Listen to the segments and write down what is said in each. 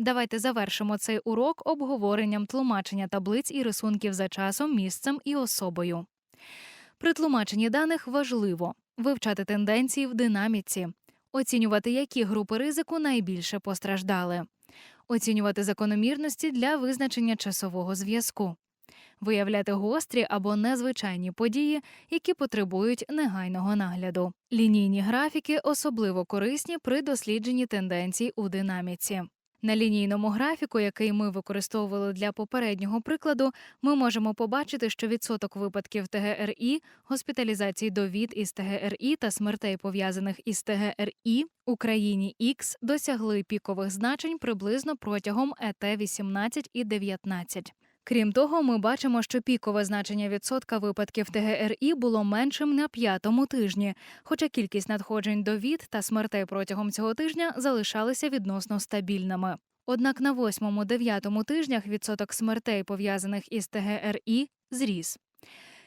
Давайте завершимо цей урок обговоренням тлумачення таблиць і рисунків за часом, місцем і особою. При тлумаченні даних важливо вивчати тенденції в динаміці, оцінювати, які групи ризику найбільше постраждали, оцінювати закономірності для визначення часового зв'язку, виявляти гострі або незвичайні події, які потребують негайного нагляду. Лінійні графіки особливо корисні при дослідженні тенденцій у динаміці. На лінійному графіку, який ми використовували для попереднього прикладу, ми можемо побачити, що відсоток випадків ТГРІ, госпіталізацій до ВІД із ТГРІ та смертей пов'язаних із ТГРІ у країні X досягли пікових значень приблизно протягом ЕТ 18 і 19. Крім того, ми бачимо, що пікове значення відсотка випадків ТГРІ було меншим на п'ятому тижні, хоча кількість надходжень до ВІД та смертей протягом цього тижня залишалися відносно стабільними. Однак на восьмому-дев'ятому тижнях відсоток смертей, пов'язаних із ТГРІ, зріс.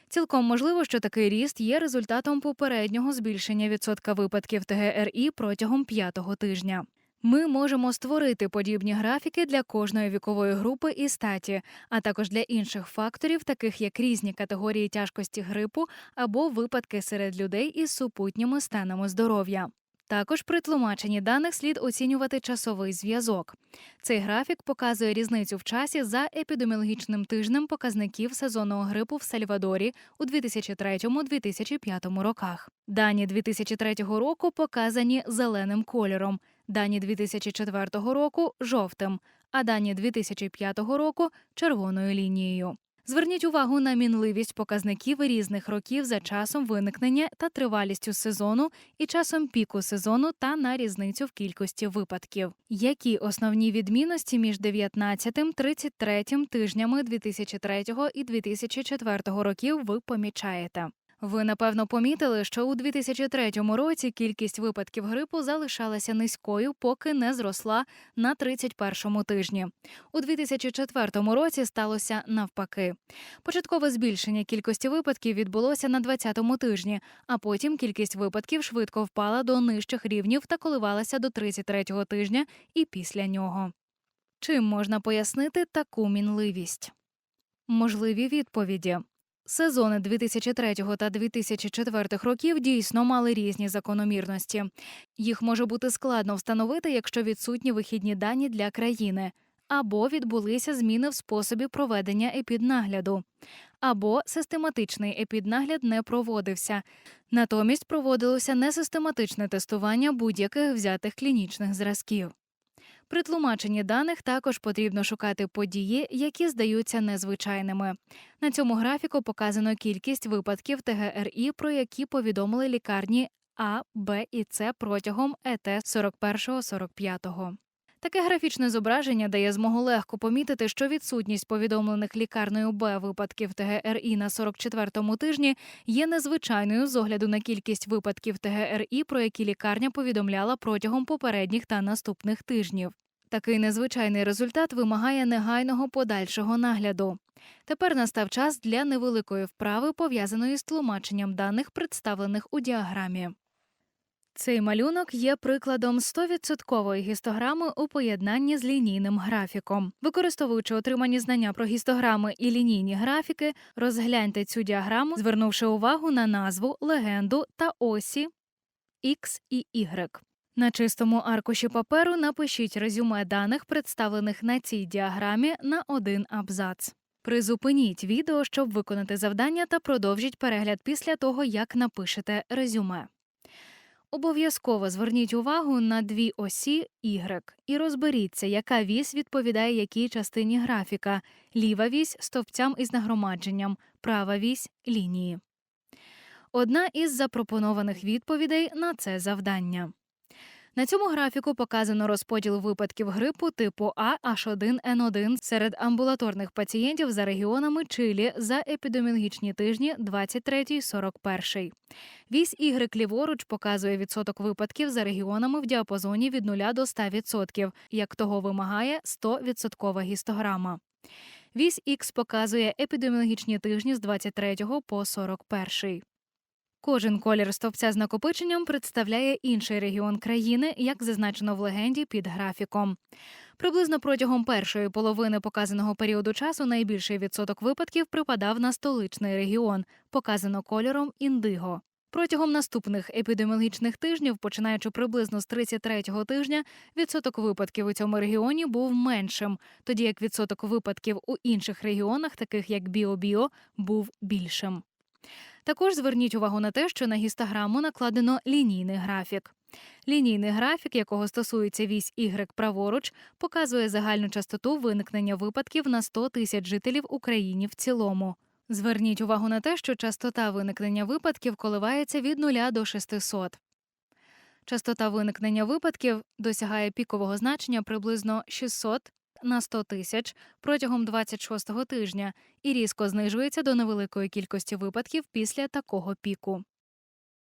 Цілком можливо, що такий ріст є результатом попереднього збільшення відсотка випадків ТГРІ протягом п'ятого тижня. Ми можемо створити подібні графіки для кожної вікової групи і статі, а також для інших факторів, таких як різні категорії тяжкості грипу або випадки серед людей із супутніми станами здоров'я. Також при тлумаченні даних слід оцінювати часовий зв'язок. Цей графік показує різницю в часі за епідеміологічним тижнем показників сезонного грипу в Сальвадорі у 2003-2005 роках. Дані 2003 року показані зеленим кольором, дані 2004 року жовтим, а дані 2005 року червоною лінією. Зверніть увагу на мінливість показників різних років за часом виникнення та тривалістю сезону і часом піку сезону та на різницю в кількості випадків. Які основні відмінності між 19-33 тижнями 2003 і 2004 років ви помічаєте? Ви напевно помітили, що у 2003 році кількість випадків грипу залишалася низькою, поки не зросла на 31-му тижні. У 2004 році сталося навпаки. Початкове збільшення кількості випадків відбулося на 20-му тижні, а потім кількість випадків швидко впала до нижчих рівнів та коливалася до 33-го тижня і після нього. Чим можна пояснити таку мінливість? Можливі відповіді. Сезони 2003 та 2004 років дійсно мали різні закономірності. Їх може бути складно встановити, якщо відсутні вихідні дані для країни, або відбулися зміни в способі проведення епіднагляду, або систематичний епіднагляд не проводився. Натомість проводилося несистематичне тестування будь-яких взятих клінічних зразків. При тлумаченні даних також потрібно шукати події, які здаються незвичайними. На цьому графіку показано кількість випадків ТГРІ, про які повідомили лікарні А, Б і С протягом ЕТ 41-45. Таке графічне зображення дає змогу легко помітити, що відсутність повідомлених лікарнею Б випадків ТГРІ на 44-му тижні є незвичайною з огляду на кількість випадків ТГРІ, про які лікарня повідомляла протягом попередніх та наступних тижнів. Такий незвичайний результат вимагає негайного подальшого нагляду. Тепер настав час для невеликої вправи, пов'язаної з тлумаченням даних, представлених у діаграмі. Цей малюнок є прикладом 100% гістограми у поєднанні з лінійним графіком. Використовуючи отримані знання про гістограми і лінійні графіки, розгляньте цю діаграму, звернувши увагу на назву, легенду та осі X і Y. На чистому аркуші паперу напишіть резюме даних, представлених на цій діаграмі, на один абзац. Призупиніть відео, щоб виконати завдання, та продовжіть перегляд після того, як напишете резюме. Обов'язково зверніть увагу на дві осі Y і розберіться, яка вісь відповідає якій частині графіка: ліва вісь стовпцям із нагромадженням, права вісь лінії. Одна із запропонованих відповідей на це завдання. На цьому графіку показано розподіл випадків грипу типу А H1N1 серед амбулаторних пацієнтів за регіонами Чилі за епідеміологічні тижні 23-41. Вісь Y ліворуч показує відсоток випадків за регіонами в діапазоні від 0 до 100%, як того вимагає 100% гістограма. Вісь X показує епідеміологічні тижні з 23 по 41. Кожен колір стовпця з накопиченням представляє інший регіон країни, як зазначено в легенді під графіком. Приблизно протягом першої половини показаного періоду часу найбільший відсоток випадків припадав на столичний регіон, показано кольором індиго. Протягом наступних епідеміологічних тижнів, починаючи приблизно з 33-го тижня, відсоток випадків у цьому регіоні був меншим, тоді як відсоток випадків у інших регіонах, таких як Біо-Біо, був більшим. Також зверніть увагу на те, що на гістограму накладено лінійний графік. Лінійний графік, якого стосується вісь Y праворуч, показує загальну частоту виникнення випадків на 100 тисяч жителів Україні в цілому. Зверніть увагу на те, що частота виникнення випадків коливається від 0 до 600. Частота виникнення випадків досягає пікового значення приблизно 600 на 100 тисяч протягом 26-го тижня і різко знижується до невеликої кількості випадків після такого піку.